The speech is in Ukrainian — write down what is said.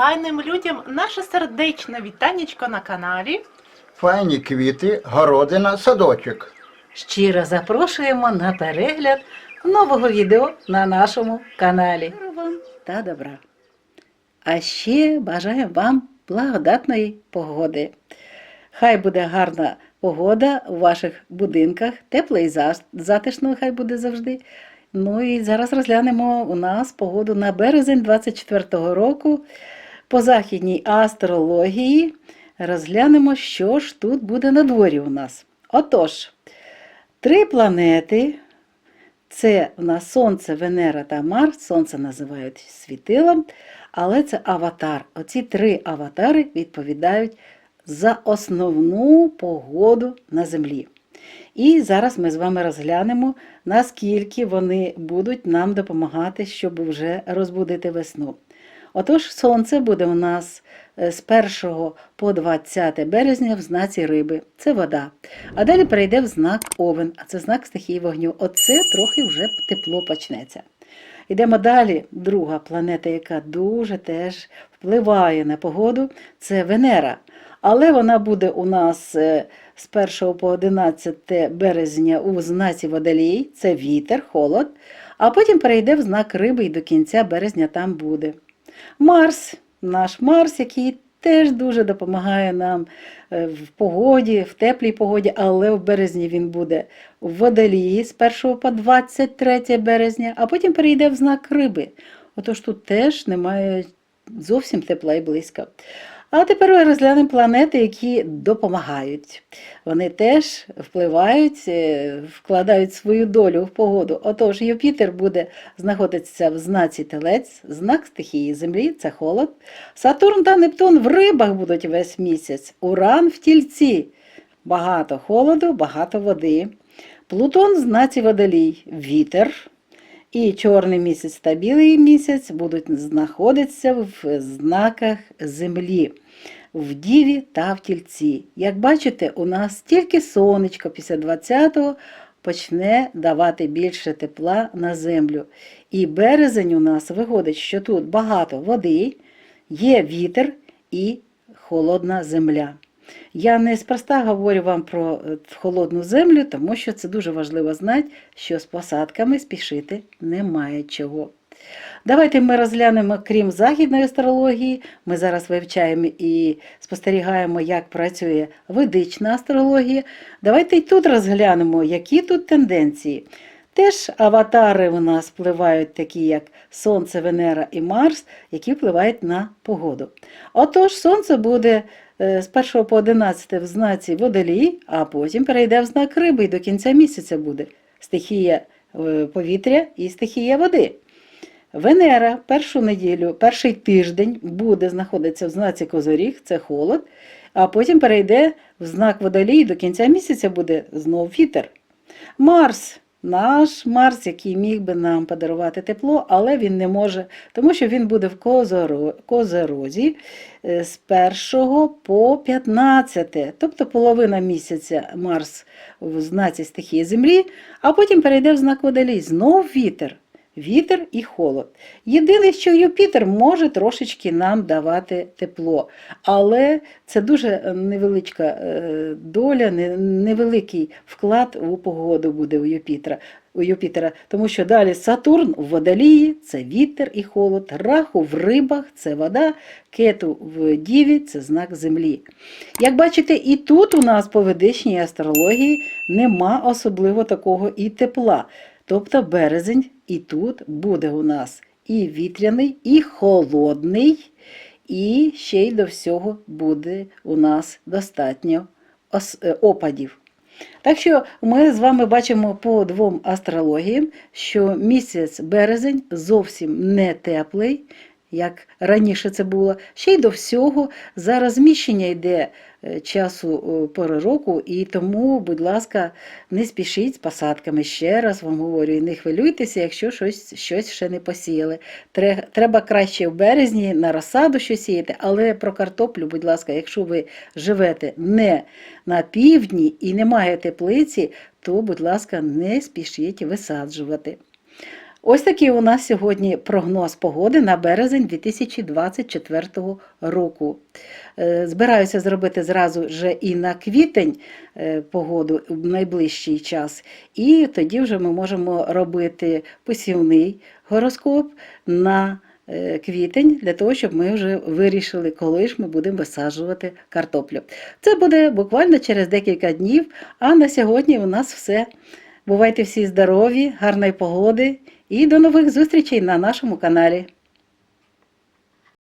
файним людям наше сердечне вітанечко на каналі. Файні квіти, городина, садочок. Щиро запрошуємо на перегляд нового відео на нашому каналі. Вам та добра. А ще бажаємо вам благодатної погоди. Хай буде гарна погода у ваших будинках, тепло і затишно хай буде завжди. Ну і зараз розглянемо у нас погоду на березень 24-го року по західній астрології. Розглянемо, що ж тут буде на дворі у нас. Отож, Три планети це у нас Сонце, Венера та Марс. Сонце називають світилом, але це аватар. Оці три аватари відповідають за основну погоду на Землі. І зараз ми з вами розглянемо, наскільки вони будуть нам допомагати, щоб вже розбудити весну. Отож, сонце буде у нас е, з 1 по 20 березня в знаці риби. Це вода. А далі перейде в знак овен, а це знак стихії вогню. Оце трохи вже тепло почнеться. Йдемо далі. Друга планета, яка дуже теж впливає на погоду, це Венера. Але вона буде у нас е, з 1 по 11 березня у знаці водолій, це вітер, холод, а потім перейде в знак риби і до кінця березня там буде. Марс, наш Марс, який теж дуже допомагає нам е, в погоді, в теплій погоді, але в березні він буде в водолії з 1 по 23 березня, а потім перейде в знак риби. Отож тут теж немає зовсім тепла і близько. А тепер розглянемо планети, які допомагають. Вони теж впливають, е, вкладають свою долю в погоду. Отож, Юпітер буде знаходитися в знаці Телець, знак стихії Землі це холод. Сатурн та Нептун в рибах будуть весь місяць. Уран в тільці. Багато холоду, багато води. Плутон в знаці водолій, вітер. І чорний місяць та білий місяць будуть знаходитися в знаках Землі, в Діві та в Тільці. Як бачите, у нас тільки сонечко після 20-го почне давати більше тепла на землю. І березень у нас виходить, що тут багато води, є вітер і холодна земля. Я неспроста говорю вам про е, холодну землю, тому що це дуже важливо знати, що з посадками спішити немає чого. Давайте ми розглянемо, крім західної астрології, ми зараз вивчаємо і спостерігаємо, як працює ведична астрологія. Давайте й тут розглянемо, які тут тенденції. Теж аватари у нас впливають, такі як Сонце, Венера і Марс, які впливають на погоду. Отож, Сонце буде е, з 1 по 11 в знаці водолій, а потім перейде в знак риби і до кінця місяця буде стихія е, повітря і стихія води. Венера першу неділю, перший тиждень буде знаходитися в знаці Козоріг, це холод, а потім перейде в знак водолій і до кінця місяця буде знов вітер. Марс, наш Марс, який міг би нам подарувати тепло, але він не може, тому що він буде в Козорозі е, з 1 по 15, тобто половина місяця Марс в знаці стихії Землі, а потім перейде в знак водолій. Знов вітер. Вітер і холод. Єдине, що Юпітер може трошечки нам давати тепло, але це дуже невеличка е, доля, невеликий вклад у погоду буде у Юпітера. У Юпітера, тому що далі Сатурн в водолії це вітер і холод, Раху в рибах це вода, кету в діві це знак землі. Як бачите, і тут у нас по ведичній астрології нема особливо такого і тепла. Тобто березень і тут буде у нас і вітряний, і холодний, і ще й до всього буде у нас достатньо е, опадів. Так що ми з вами бачимо по двом астрологіям, що місяць березень зовсім не теплий, як раніше це було. Ще й до всього за розміщення йде е, часу е, пори року, і тому, будь ласка, не спішіть з посадками. Ще раз вам говорю, і не хвилюйтеся, якщо щось, щось ще не посіяли. Треба краще в березні на розсаду щось сіяти, але про картоплю, будь ласка, якщо ви живете не на півдні і немає теплиці, то, будь ласка, не спішіть висаджувати. Ось такий у нас сьогодні прогноз погоди на березень 2024 року. Е, Збираюся зробити зразу вже і на квітень е, погоду в найближчий час. І тоді вже ми можемо робити посівний гороскоп на е, квітень для того, щоб ми вже вирішили, коли ж ми будемо висаджувати картоплю. Це буде буквально через декілька днів. А на сьогодні у нас все. Бувайте всі здорові, гарної погоди і до нових зустрічей на нашому каналі.